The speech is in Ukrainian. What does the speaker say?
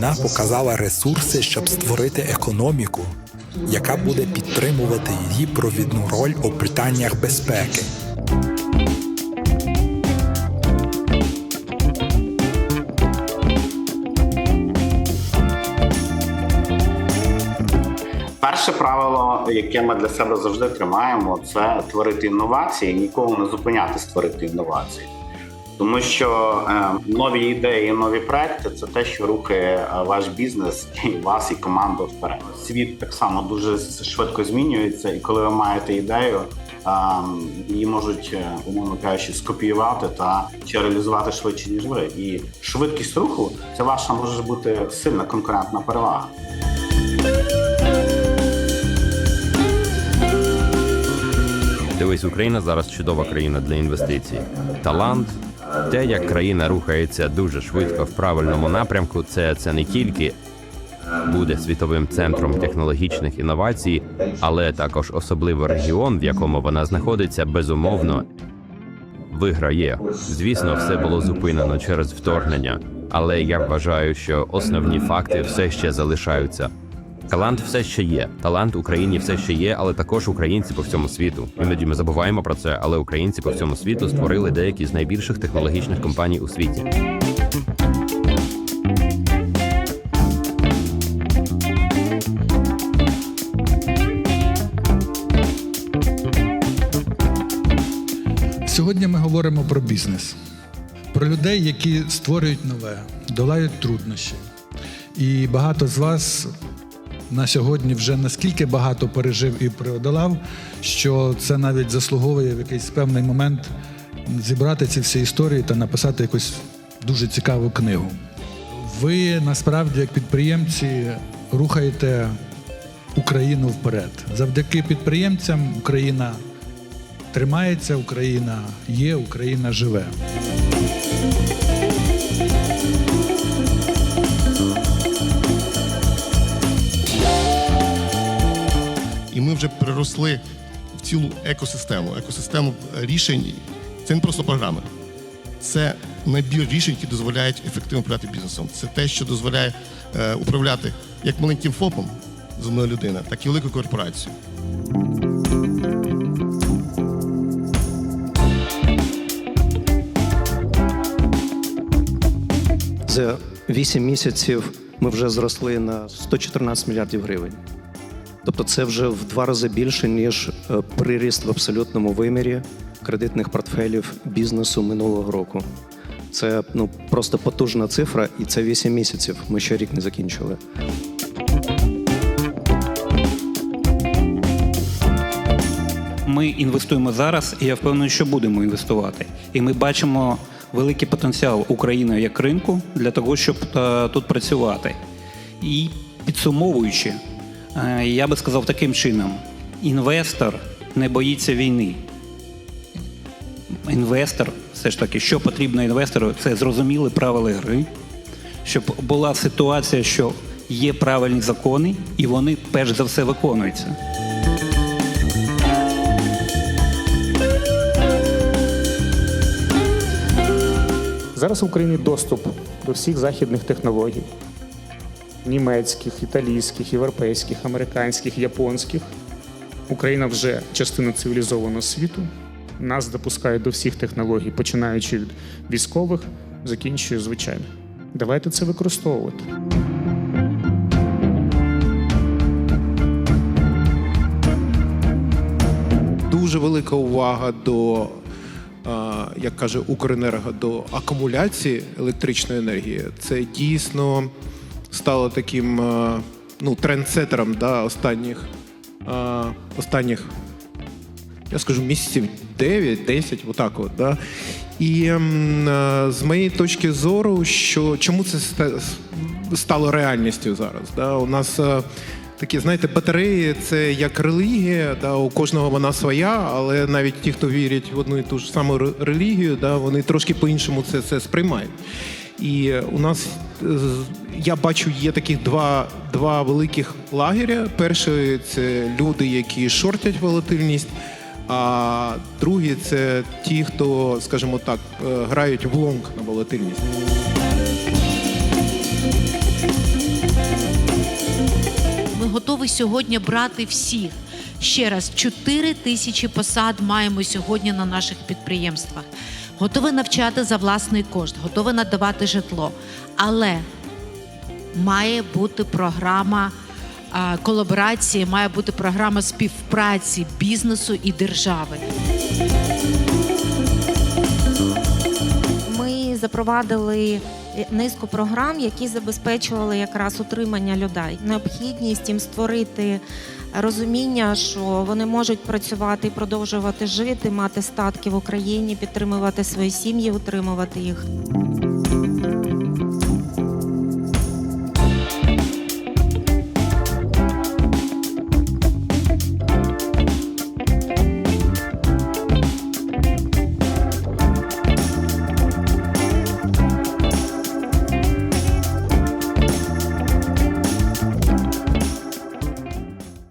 війна показала ресурси, щоб створити економіку, яка буде підтримувати її провідну роль у питаннях безпеки. Перше правило, яке ми для себе завжди тримаємо, це творити інновації, ніколи не зупиняти створити інновації. Тому що е, нові ідеї, нові проекти це те, що рухає е, ваш бізнес і вас, і команду вперед. Світ так само дуже швидко змінюється, і коли ви маєте ідею, її можуть, е, умовно кажучи, скопіювати та чи реалізувати швидше ніж ви. І швидкість руху це ваша може бути сильна конкурентна перевага. Дивись, Україна зараз чудова країна для інвестицій. Талант, те, як країна рухається дуже швидко в правильному напрямку, це, це не тільки буде світовим центром технологічних інновацій, але також особливо регіон, в якому вона знаходиться, безумовно виграє. Звісно, все було зупинено через вторгнення, але я вважаю, що основні факти все ще залишаються. Талант все ще є. Талант Україні все ще є, але також українці по всьому світу. Іноді ми забуваємо про це, але українці по всьому світу створили деякі з найбільших технологічних компаній у світі. Сьогодні ми говоримо про бізнес, про людей, які створюють нове, долають труднощі. І багато з вас на сьогодні вже наскільки багато пережив і преодолав, що це навіть заслуговує в якийсь певний момент зібрати ці всі історії та написати якусь дуже цікаву книгу. Ви насправді, як підприємці, рухаєте Україну вперед. Завдяки підприємцям Україна тримається, Україна є, Україна живе. І ми вже переросли в цілу екосистему, екосистему рішень. Це не просто програми, це набір рішень, які дозволяють ефективно управляти бізнесом. Це те, що дозволяє е, управляти як маленьким ФОПом з одної людини, так і великою корпорацією. За 8 місяців ми вже зросли на 114 мільярдів гривень. Тобто це вже в два рази більше, ніж е, приріст в абсолютному вимірі кредитних портфелів бізнесу минулого року. Це ну, просто потужна цифра, і це 8 місяців. Ми ще рік не закінчили. Ми інвестуємо зараз, і я впевнений, що будемо інвестувати. І ми бачимо великий потенціал України як ринку для того, щоб е, тут працювати. І підсумовуючи, я би сказав таким чином: інвестор не боїться війни. Інвестор, все ж таки, що потрібно інвестору, це зрозуміли правила гри, щоб була ситуація, що є правильні закони, і вони перш за все виконуються. Зараз в Україні доступ до всіх західних технологій німецьких, італійських, європейських, американських, японських. Україна вже частина цивілізованого світу. Нас допускають до всіх технологій, починаючи від військових, закінчуючи звичайно. Давайте це використовувати. дуже велика увага до, як каже Укренерго, до акумуляції електричної енергії. Це дійсно стало таким а, ну, трендсетером да, останніх, останніх, я скажу, місяців 9-10, отак от. Да. І з моєї точки зору, що чому це стало реальністю зараз? Да? У нас такі, знаєте, батареї це як релігія, да, у кожного вона своя, але навіть ті, хто вірять в одну і ту ж саму релігію, да, вони трошки по-іншому це, це сприймають. І у нас е, я бачу, є таких два, два великих лагеря. Перший це люди, які шортять волатильність. А другі це ті, хто, скажімо так, е, грають в лонг на волатильність. готові сьогодні брати всіх. Ще раз, 4 тисячі посад маємо сьогодні на наших підприємствах. Готові навчати за власний кошт, готові надавати житло. Але має бути програма колаборації, має бути програма співпраці бізнесу і держави. Ми запровадили низку програм, які забезпечували якраз утримання людей. Необхідність їм створити розуміння, що вони можуть працювати і продовжувати жити, мати статки в Україні, підтримувати свої сім'ї, утримувати їх.